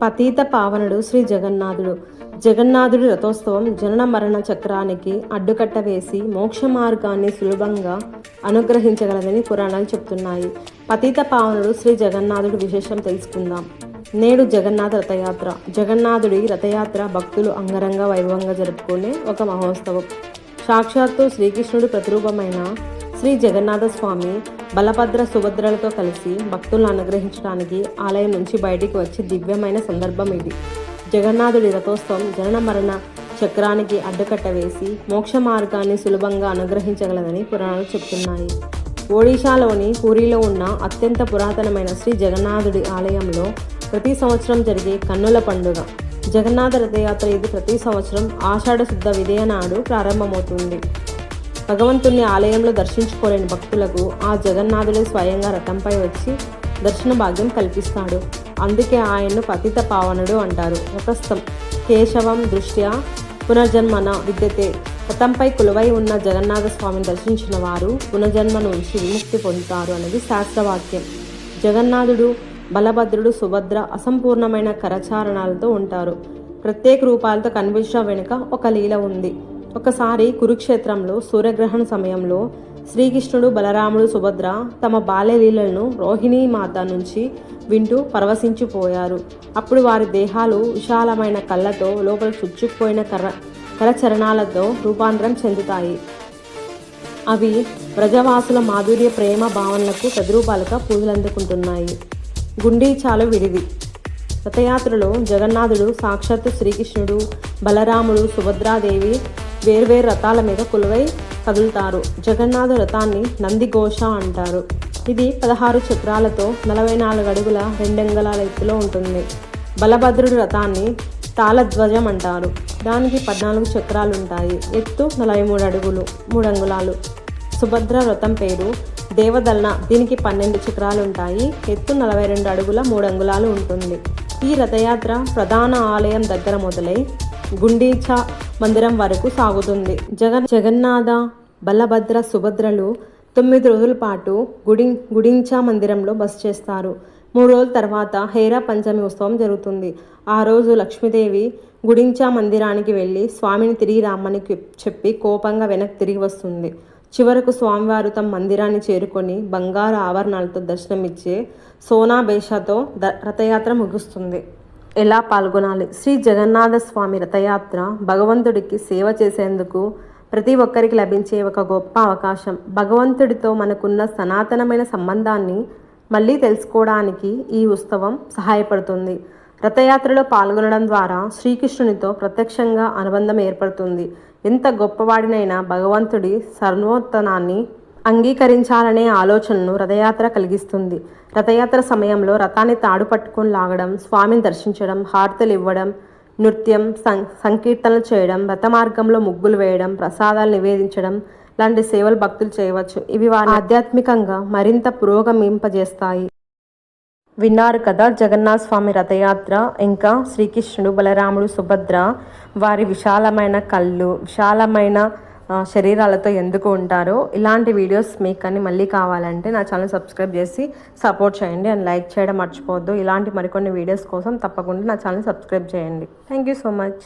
పతీత పావనుడు శ్రీ జగన్నాథుడు. జగన్నాథుడి రథోత్సవం జనన మరణ చక్రానికి అడ్డుకట్ట వేసి మోక్ష మార్గాన్ని సులభంగా అనుగ్రహించగలదని పురాణాలు చెప్తున్నాయి. పతీత పావనుడు శ్రీ జగన్నాథుడి విశేషం తెలుసుకుందాం. నేడు జగన్నాథ రథయాత్ర. జగన్నాథుడి రథయాత్ర భక్తులు అంగరంగ వైభవంగా జరుపుకునే ఒక మహోత్సవం. సాక్షాత్తు శ్రీకృష్ణుడి ప్రతిరూపమైన శ్రీ జగన్నాథ స్వామి బలభద్ర సుభద్రలతో కలిసి భక్తులను అనుగ్రహించడానికి ఆలయం నుంచి బయటికి వచ్చే దివ్యమైన సందర్భం ఇది. జగన్నాథుడి రథోత్సవం జనన మరణ చక్రానికి అడ్డుకట్ట వేసి మోక్ష మార్గాన్ని సులభంగా అనుగ్రహించగలదని పురాణాలు చెప్తున్నాయి. ఒడిశాలోని పూరిలో ఉన్న అత్యంత పురాతనమైన శ్రీ జగన్నాథుడి ఆలయంలో ప్రతి సంవత్సరం జరిగే కన్నుల పండుగ. జగన్నాథ రథయాత్ర ఇది ప్రతి సంవత్సరం ఆషాఢ శుద్ధ విదయ నాడు ప్రారంభమవుతుంది. భగవంతుని ఆలయంలో దర్శించుకోలేని భక్తులకు ఆ జగన్నాథుడే స్వయంగా రథంపై వచ్చి దర్శన భాగ్యం కల్పిస్తాడు. అందుకే ఆయన్ను పతిత పావనుడు అంటారు. రథస్థం కేశవం దృష్ట్యా పునర్జన్మన విద్యతే. రథంపై కొలువై ఉన్న జగన్నాథ స్వామిని దర్శించిన వారు పునర్జన్మ నుంచి విముక్తి పొందుతారు అనేది శాస్త్రవాక్యం. జగన్నాథుడు బలభద్రుడు సుభద్ర అసంపూర్ణమైన కరచారణాలతో ఉంటారు. ప్రత్యేక రూపాలతో కనిపించడం వెనుక ఒక లీల ఉంది. ఒకసారి కురుక్షేత్రంలో సూర్యగ్రహణ సమయంలో శ్రీకృష్ణుడు బలరాముడు సుభద్ర తమ బాల్యలీలను రోహిణీ మాత నుంచి వింటూ పరవశించిపోయారు. అప్పుడు వారి దేహాలు విశాలమైన కళ్ళతో లోపల చుచ్చుకుపోయిన కర్ర కరచరణాలతో రూపాంతరం చెందుతాయి. అవి ప్రజవాసుల మాధుర్య ప్రేమ భావనలకు తద్రూపాలుగా పూజలందుకుంటున్నాయి. గుండీచాలు విడిది. రథయాత్రలో జగన్నాథుడు సాక్షాత్తు శ్రీకృష్ణుడు బలరాముడు సుభద్రాదేవి వేర్వేరు రథాల మీద కొలువై కదులుతారు. జగన్నాథ రథాన్ని నందిఘోష అంటారు. ఇది పదహారు చక్రాలతో నలభై నాలుగు అడుగుల రెండంగళాల ఎత్తులో ఉంటుంది. బలభద్రుడి రథాన్ని తాళధ్వజం అంటారు. దానికి పద్నాలుగు చక్రాలు ఉంటాయి ఎత్తు నలభై మూడు అడుగులు మూడు అంగుళాలు సుభద్ర రథం పేరు దేవదలన. దీనికి పన్నెండు చక్రాలు ఉంటాయి ఎత్తు నలభై రెండు అడుగుల మూడు అంగుళాలు ఉంటుంది. ఈ రథయాత్ర ప్రధాన ఆలయం దగ్గర మొదలై గుండీచా మందిరం వరకు సాగుతుంది. జగన్ జగన్నాథ బలభద్ర సుభద్రలు తొమ్మిది రోజుల పాటు గుడి గుడించా మందిరంలో బస చేస్తారు. మూడు రోజుల తర్వాత హేరా పంచమి ఉత్సవం జరుగుతుంది. ఆ రోజు లక్ష్మీదేవి గుడించా మందిరానికి వెళ్ళి స్వామిని తిరిగి రామ్మని చెప్పి కోపంగా వెనక్కి తిరిగి వస్తుంది. చివరకు స్వామివారు తమ మందిరాన్ని చేరుకొని బంగారు ఆభరణాలతో దర్శనమిచ్చే సోనా బేషాతో ద రథయాత్ర ముగుస్తుంది. ఎలా పాల్గొనాలి? శ్రీ జగన్నాథ స్వామి రథయాత్ర భగవంతుడికి సేవ చేసేందుకు ప్రతి ఒక్కరికి లభించే ఒక గొప్ప అవకాశం. భగవంతుడితో మనకున్న సనాతనమైన సంబంధాన్ని మళ్ళీ తెలుసుకోవడానికి ఈ ఉత్సవం సహాయపడుతుంది. రథయాత్రలో పాల్గొనడం ద్వారా శ్రీకృష్ణునితో ప్రత్యక్షంగా అనుబంధం ఏర్పడుతుంది. ఎంత గొప్పవాడినైనా భగవంతుడి సర్వోత్తనాన్ని అంగీకరించాలనే ఆలోచనను రథయాత్ర కలిగిస్తుంది. రథయాత్ర సమయంలో రథాన్ని తాడు పట్టుకొని లాగడం స్వామిని దర్శించడం హారతలు ఇవ్వడం నృత్యం సం సంకీర్తనలు చేయడం రథ మార్గంలో ముగ్గులు వేయడం ప్రసాదాలు నివేదించడం లాంటి సేవలు భక్తులు చేయవచ్చు. ఇవి వారి ఆధ్యాత్మికంగా మరింత పురోగమింపజేస్తాయి. విన్నారు కదా జగన్నాథ స్వామి రథయాత్ర? ఇంకా శ్రీకృష్ణుడు బలరాముడు సుభద్ర వారి విశాలమైన కళ్ళు విశాలమైన శరీరాలతో ఎందుకు ఉంటారో ఇలాంటి వీడియోస్ మీకు కానీ మళ్ళీ కావాలంటే నా ఛానల్ సబ్స్క్రైబ్ చేసి సపోర్ట్ చేయండి అండ్ లైక్ చేయడం మర్చిపోవద్దు. ఇలాంటి మరికొన్ని వీడియోస్ కోసం తప్పకుండా నా ఛానల్ సబ్స్క్రైబ్ చేయండి. Thank you so much